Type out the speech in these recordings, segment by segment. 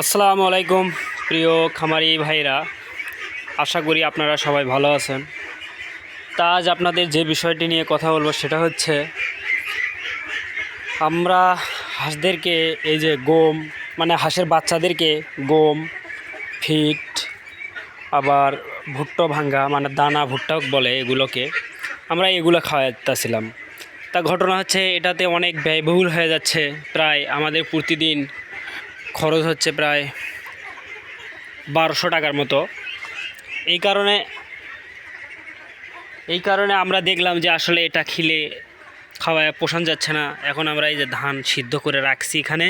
আসসালামু আলাইকুম, প্রিয় খামারি ভাইরা আশা করি আপনারা সবাই ভালো আছেন। তা আজ আপনাদের যে বিষয়টি নিয়ে কথা বলব সেটা হচ্ছে, আমরা হাঁসদেরকে, এই যে গম মানে হাঁসের বাচ্চাদেরকে গম, ফিট, আবার ভুট্টো ভাঙ্গা মানে দানা ভুট্টা বলে এগুলোকে, আমরা এগুলো খাওয়াতেছিলাম তা ঘটনা হচ্ছে, এটাতে অনেক ব্যয়বহুল হয়ে যাচ্ছে। প্রায় আমাদের প্রতিদিন খরচ হচ্ছে প্রায় বারোশো টাকার মতো। এই কারণে এই কারণে আমরা দেখলাম যে আসলে এটা খিলে খাওয়ায় পোষণ যাচ্ছে না। এখন আমরা এই যে ধান সিদ্ধ করে রাখছি এখানে,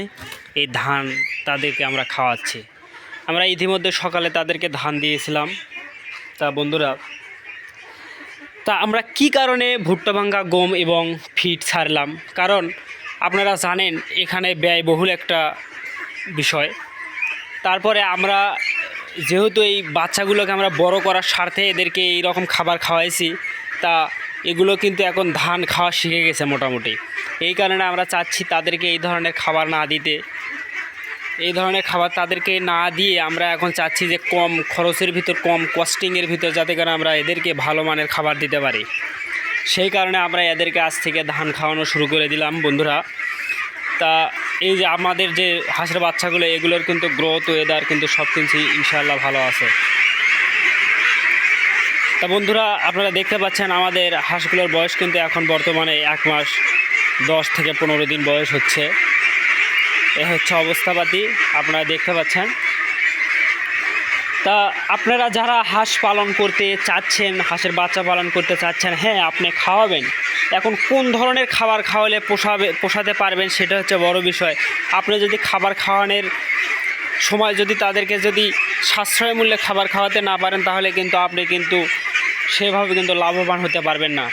এই ধান তাদেরকে আমরা খাওয়াচ্ছি। আমরা ইতিমধ্যে সকালে তাদেরকে ধান দিয়েছিলাম। তা বন্ধুরা, তা আমরা কি কারণে ভুট্টা ভাঙ্গা, গম এবং ফিট ছাড়লাম? কারণ আপনারা জানেন, এখানে ব্যয়বহুল একটা বিষয়। তারপরে আমরা যেহেতু এই বাচ্চাগুলোকে আমরা বড় করার স্বার্থে এদেরকে এই রকম খাবার খাওয়াইছি, তা এগুলো কিন্তু এখন ধান খাওয়া শিখে গেছে মোটামুটি। এই কারণে আমরা চাচ্ছি তাদেরকে এই ধরনের খাবার না দিতে। এই ধরনের খাবার তাদেরকে না দিয়ে আমরা এখন চাচ্ছি যে কম খরচের ভিতর, কম কস্টিংয়ের ভিতর যাতে করে আমরা এদেরকে ভালো মানের খাবার দিতে পারি। সেই কারণে আমরা এদেরকে আজ থেকে ধান খাওয়ানো শুরু করে দিলাম বন্ধুরা। তা এই যে আমাদের যে হাঁসের বাচ্চাগুলো, এগুলোর কিন্তু গ্রোথ ওয়েদার কিন্তু সব কিছু ইনশাআল্লাহ ভালো আছে। তা বন্ধুরা, আপনারা দেখতে পাচ্ছেন আমাদের হাঁসগুলোর বয়স কিন্তু এখন বর্তমানে এক মাস দশ থেকে পনেরো দিন বয়স হচ্ছে। এ হচ্ছে অবস্থাপাতি, আপনারা দেখতে পাচ্ছেন। তা আপনারা যারা হাঁস পালন করতে চাচ্ছেন, হাঁসের বাচ্চা পালন করতে চাচ্ছেন হ্যাঁ আপনি খাওয়াবেন। এখন কোন ধরনের খাবার খাওয়ালে পোষাবে, পোষাতে পারবেন সেটা হচ্ছে বড় বিষয়। আপনি যদি খাবার খাওয়ানোর সময় যদি তাদেরকে যদি সাশ্রয় মূল্যে খাবার খাওয়াতে না পারেন, তাহলে কিন্তু আপনি কিন্তু সেভাবে কিন্তু লাভবান হতে পারবেন না।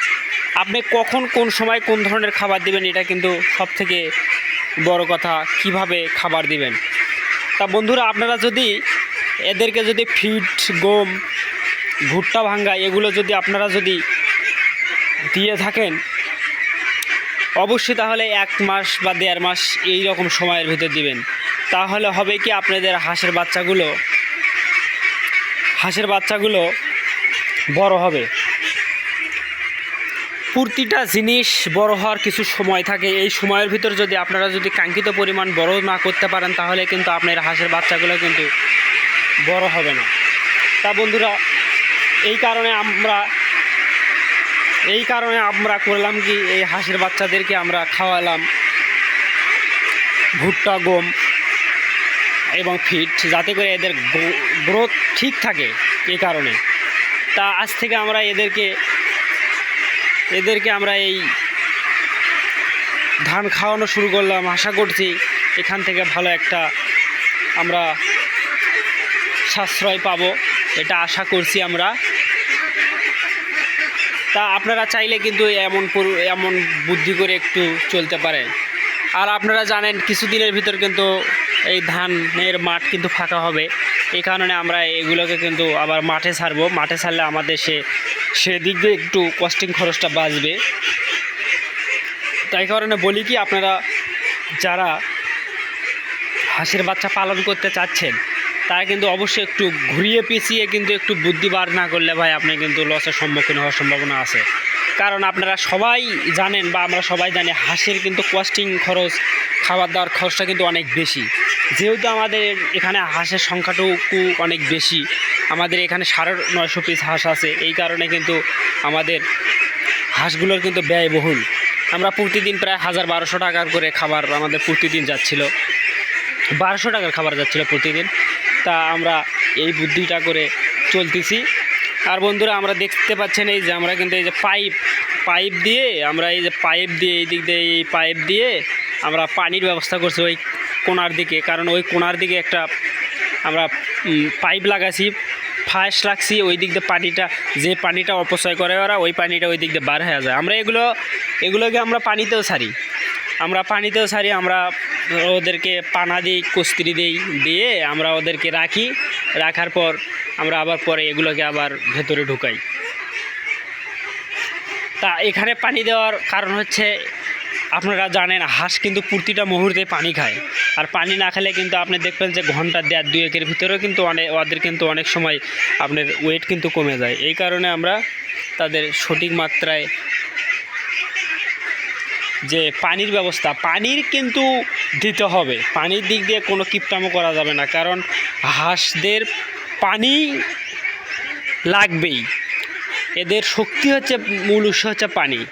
আপনি কখন কোন সময় কোন ধরনের খাবার দিবেন, এটা কিন্তু সব থেকে বড় কথা, কীভাবে খাবার দিবেন। তা বন্ধুরা, আপনারা যদি এদেরকে যদি ফিট, গম, ভুট্টা ভাঙ্গা এগুলো যদি আপনারা যদি দিয়ে থাকেন? অবশ্যই তাহলে এক মাস বা দেড় মাস এই রকম সময়ের ভিতর দিবেন। তাহলে হবে কি আপনাদের হাঁসের বাচ্চাগুলো হাঁসের বাচ্চাগুলো বড় হবে। প্রতিটা জিনিস বড় হওয়ার কিছু সময় থাকে। এই সময়ের ভিতর যদি আপনারা যদি কাঙ্ক্ষিত পরিমাণ বড় না করতে পারেন, তাহলে কিন্তু আপনার হাঁসের বাচ্চাগুলো কিন্তু বড় হবে না। তা বন্ধুরা, এই কারণে আমরা এই কারণে আমরা করলাম কি, এই হাঁসের বাচ্চাদেরকে আমরা খাওয়ালাম। ভুট্টা, গম এবং ফিট যাতে করে এদের গ্রোথ ঠিক থাকে এই কারণে। তা আজ থেকে আমরা এদেরকে এদেরকে আমরা এই ধান খাওয়ানো শুরু করলাম। আশা করছি এখান থেকে ভালো একটা আমরা সাশ্রয় পাবো, এটা আশা করছি আমরা। তা আপনারা চাইলে কিন্তু এমন এমন বুদ্ধি করে একটু চলতে পারেন আর আপনারা জানেন কিছুদিনের ভিতর কিন্তু এই ধানের মাঠ কিন্তু ফাঁকা হবে। এই কারণে আমরা এগুলোকে কিন্তু আবার মাঠে ছাড়বো। মাঠে ছাড়লে আমাদের সে, সেদিক দিয়ে একটু কস্টিং খরচটা বাঁচবে। তাই কারণে বলি কি, আপনারা যারা হাঁসের বাচ্চা পালন করতে চাচ্ছেন তারা কিন্তু অবশ্যই একটু ঘুরিয়ে পিছিয়ে কিন্তু একটু বুদ্ধি বার না করলে ভাই আপনি কিন্তু লসের সম্মুখীন হওয়ার সম্ভাবনা আছে। কারণ আপনারা সবাই জানেন বা আমরা সবাই জানি হাঁসের কিন্তু কস্টিং খরচ, খাবার দাওয়ার খরচটা কিন্তু অনেক বেশি। যেহেতু আমাদের এখানে হাঁসের সংখ্যাটুকু অনেক বেশি, আমাদের এখানে সাড়ে নয়শো পিস হাঁস আছে, এই কারণে কিন্তু আমাদের হাঁসগুলোর কিন্তু ব্যয়বহুল। আমরা প্রতিদিন প্রায় হাজার বারোশো টাকার করে খাবার আমাদের প্রতিদিন যাচ্ছিল। বারোশো টাকার খাবার যাচ্ছিল প্রতিদিন। তা আমরা এই বুদ্ধিটা করে চলতেছি। আর বন্ধুরা, আমরা দেখতে পাচ্ছেন এই যে আমরা কিন্তু এই যে পাইপ পাইপ দিয়ে আমরা এই যে পাইপ দিয়ে এই দিক দিয়ে এই পাইপ দিয়ে আমরা পানির ব্যবস্থা করছি ওই কোনার দিকে। কারণ ওই কোনার দিকে একটা আমরা পাইপ লাগাছি, ফাঁস রাখছি, ওই দিক দিয়ে পানিটা, যে পানিটা অপচয় করে ওরা, ওই পানিটা ওই দিক দিয়ে বার হয়ে যায়। আমরা এগুলো, এগুলোকে আমরা পানিতেও ছাড়ি আমরা পানিতেও ছাড়ি আমরা ওদেরকে পানা দিই, কস্তিরি দিই, দিয়ে আমরা ওদেরকে রাখি। রাখার পর আমরা আবার পরে এগুলোকে আবার ভেতরে ঢুকাই। তা এখানে পানি দেওয়ার কারণ হচ্ছে, আপনারা জানেন, হাঁস কিন্তু প্রতিটা মুহূর্তে পানি খায়। আর পানি না খেলে কিন্তু আপনি দেখবেন যে ঘণ্টা দেড় দুয়েকের ভিতরেও কিন্তু অনেক ওদের কিন্তু অনেক সময় আপনার ওয়েট কিন্তু কমে যায়। এই কারণে আমরা তাদের সঠিক মাত্রায় যে পানির ব্যবস্থা, পানির কিন্তু দিতে হবে। পানির দিক দিয়ে কোনো কিপটামো করা যাবে না, কারণ হাঁসদের পানি লাগবেই। এদের শক্তি হচ্ছে, মূল উৎস হচ্ছে পানি।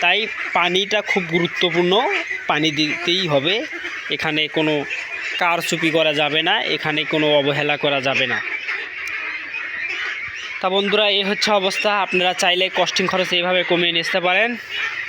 তাই পানিটা খুব গুরুত্বপূর্ণ, পানি দিতেই হবে। এখানে কোনো কারচুপি করা যাবে না, এখানে কোনো অবহেলা করা যাবে না। তা বন্ধুরা এই হচ্ছে অবস্থা। আপনারা চাইলে কস্টিং খরচ এইভাবে কমিয়ে নিতে পারেন।